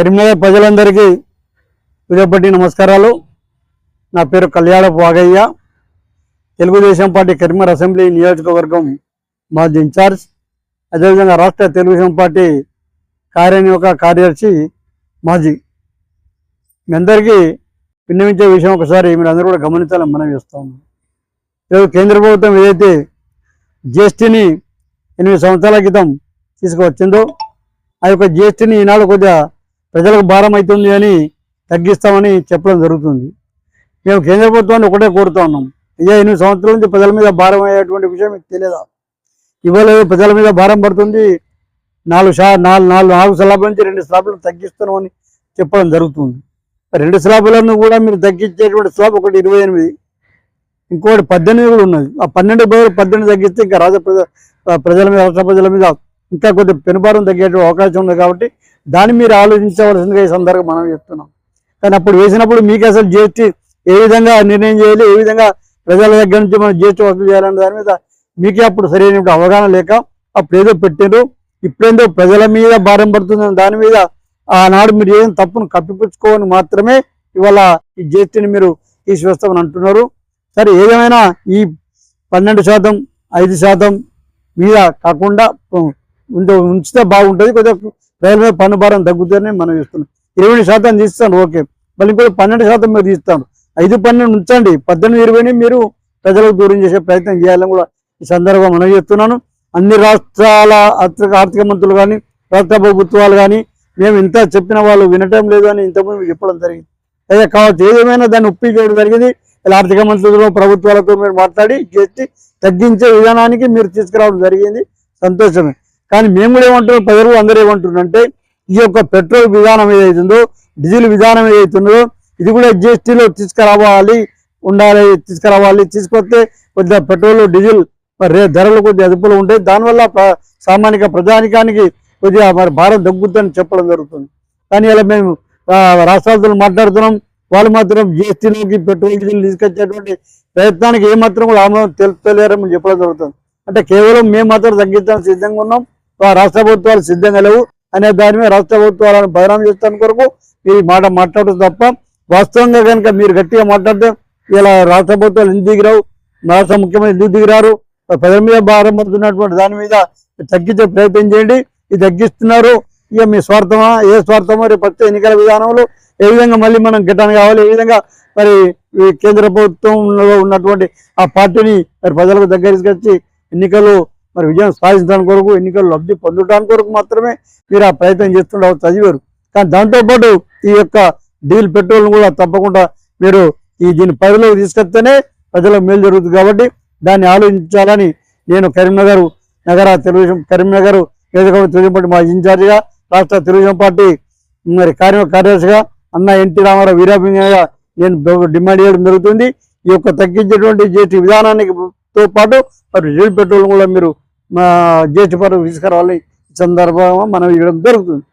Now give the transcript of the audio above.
కరీంనగర్ ప్రజలందరికీ విజయపట్టి నమస్కారాలు. నా పేరు కళ్యాణపు వాగయ్య. తెలుగుదేశం పార్టీ కరీంనగర్ అసెంబ్లీ నియోజకవర్గం మాజీ ఇన్ఛార్జ్ అదేవిధంగా రాష్ట్ర తెలుగుదేశం పార్టీ కార్యనిర్వాహక కార్యదర్శి మాజీ. మీ అందరికీ విన్నవించే విషయం ఒకసారి మీరు అందరూ కూడా గమనించాలని మనం చేస్తాము ఈరోజు కేంద్ర ప్రభుత్వం ఏదైతే జిఎస్టీని ఎనిమిది సంవత్సరాల క్రితం తీసుకువచ్చిందో ఆ యొక్క జిఎస్టీని ఈనాడు కొద్దిగా ప్రజలకు భారం అవుతుంది అని తగ్గిస్తామని చెప్పడం జరుగుతుంది. మేము కేంద్ర ప్రభుత్వాన్ని ఒకటే కోరుతా ఉన్నాం. అయ్యా ఎనిమిది సంవత్సరాల నుంచి ప్రజల మీద భారం అయ్యేటువంటి విషయం మీకు తెలియదా? ఇవాళ ప్రజల మీద భారం పడుతుంది. నాలుగు షా నాలుగు నాలుగు నాలుగు స్లాబ్ల నుంచి రెండు స్లాబ్లు తగ్గిస్తున్నామని చెప్పడం జరుగుతుంది. రెండు స్లాబులను కూడా మీరు తగ్గించేటువంటి స్లాబ్ ఒకటి ఇరవై ఎనిమిది ఇంకోటి పద్దెనిమిది కూడా ఉన్నది. ఆ పన్నెండు బదులు పద్దెనిమిది తగ్గిస్తే ఇంకా రాజ ప్రజల మీద రాష్ట్ర ప్రజల మీద ఇంకా కొద్దిగా పెనుభారం తగ్గేటువంటి అవకాశం ఉంది కాబట్టి దాన్ని మీరు ఆలోచించవలసిందిగా ఈ సందర్భంగా మనం చెప్తున్నాం. కానీ అప్పుడు వేసినప్పుడు మీకు అసలు జిఎస్టీ ఏ విధంగా నిర్ణయం చేయాలి ఏ విధంగా ప్రజల దగ్గర నుంచి మనం జిఎస్టీ వసూలు చేయాలనే దాని మీద మీకే అప్పుడు సరైన అవగాహన లేక అప్పుడు ఏదో పెట్టారు ఇప్పుడేందో ప్రజల మీద భారం పడుతుందని దాని మీద ఆనాడు మీరు ఏదైనా తప్పును కప్పిపుచ్చుకోవని మాత్రమే ఇవాళ ఈ జిఎస్టీని మీరు తీసివేస్తామని అంటున్నారు. సరే ఏదేమైనా ఈ పన్నెండు శాతం ఐదు శాతం మీద కాకుండా ఉంటే ఉంచితే బాగుంటుంది కొద్దిగా రైల్వే పన్ను భారం తగ్గుతుందని మనం ఇస్తున్నాం ఇరవై శాతం తీస్తాను ఓకే. మళ్ళీ ఇంకోటి పన్నెండు శాతం మీరు తీస్తాను. ఐదు పన్నెండు ఉంచండి. పద్దెనిమిది ఇరవైని మీరు ప్రజలకు దూరం చేసే ప్రయత్నం చేయాలని కూడా ఈ సందర్భంగా మనం చెప్తున్నాను అన్ని రాష్ట్రాల ఆర్థిక ఆర్థిక మంత్రులు కానీ రాష్ట్ర ప్రభుత్వాలు కానీ మేము ఇంత చెప్పిన వాళ్ళు వినటం లేదు అని ఇంతకుముందు చెప్పడం జరిగింది. అయితే కావచ్చు ఏదేమైనా దాన్ని ఒప్పించడం జరిగింది. ఇలా ఆర్థిక మంత్రులతో ప్రభుత్వాలతో మీరు మాట్లాడి చేసి తగ్గించే విధానానికి మీరు తీసుకురావడం జరిగింది. సంతోషమే. కానీ మేము కూడా ఏమంటున్నాం? ప్రజలు అందరూ ఏమంటున్నారు అంటే ఈ యొక్క పెట్రోల్ విధానం ఏదైతుందో డీజిల్ విధానం ఏదైతుందో ఇది కూడా జిఎస్టీలో తీసుకురావాలి ఉండాలి తీసుకురావాలి. తీసుకొస్తే కొద్దిగా పెట్రోల్ డీజిల్ రే- ధరలు కొద్దిగా అదుపులో ఉంటాయి. దానివల్ల సామాన్య ప్రజానికానికి కొద్దిగా మరి భారం తగ్గుద్దని చెప్పడం జరుగుతుంది. కానీ ఇలా మేము రాష్ట్రాలతో మాట్లాడుతున్నాం. వాళ్ళు మాత్రం జిఎస్టీలోకి పెట్రోల్ డీజిల్ తీసుకొచ్చేటువంటి ప్రయత్నానికి ఏమాత్రం కూడా ఆమోదం తెలుపుతలేరని చెప్పడం జరుగుతుంది. అంటే కేవలం మేము మాత్రం తగ్గించడానికి సిద్ధంగా ఉన్నాం. రాష్ట్ర ప్రభుత్వాలు సిద్ధంగా లేవు అనే దాని మీద రాష్ట్ర ప్రభుత్వాలను బదనాం చేస్తాను కొరకు ఈ మాట మాట్లాడదు తప్ప వాస్తవంగా కనుక మీరు గట్టిగా మాట్లాడితే ఇలా రాష్ట్ర ప్రభుత్వాలు ఎందుకు దిగిరావు? రాష్ట్ర ముఖ్యమంత్రి ఎందుకు దిగిరారు? ప్రజల మీద భారం పడుతున్నటువంటి దాని మీద తగ్గించే ప్రయత్నం చేయండి. ఇది తగ్గిస్తున్నారు. ఇక మీ స్వార్థమా? ఏ స్వార్థమో? రేపు వచ్చే ఎన్నికల విధానంలో ఏ విధంగా మళ్ళీ మనం గిట్టాను కావాలి ఏ విధంగా మరి కేంద్ర ప్రభుత్వంలో ఉన్నటువంటి ఆ పార్టీని మరి ప్రజలకు దగ్గరికి వచ్చి ఎన్నికలు మరి విజయం సాధించడానికి కొరకు ఎన్నికలు లబ్ధి పొందడానికి కొరకు మాత్రమే మీరు ఆ ప్రయత్నం చేస్తుండవు చదివారు. కానీ దాంతోపాటు ఈ యొక్క డీజిల్ పెట్రోల్ కూడా తప్పకుండా మీరు ఈ దీని పరిధిలోకి తీసుకొస్తేనే ప్రజలకు మేలు జరుగుతుంది కాబట్టి దాన్ని ఆలోచించాలని నేను కరీంనగర్ నగర తెలుగుదేశం కరీంనగర్ నియోజకవర్గ తెలుగుదేశం పార్టీ మా ఇన్ఛార్జిగా రాష్ట్ర తెలుగుదేశం పార్టీ మరి కార్య కార్యదర్శిగా అన్న ఎన్టీ రామారావు వీరాభింగంగా నేను డిమాండ్ చేయడం జరుగుతుంది. ఈ యొక్క తగ్గించేటువంటి జీఎస్టీ విధానానికి తో పాటు మరి డీజిల్ పెట్రోల్ కూడా మీరు మా జిఎస్టీ పరం సందర్భంగా మనం ఇవ్వడం జరుగుతుంది.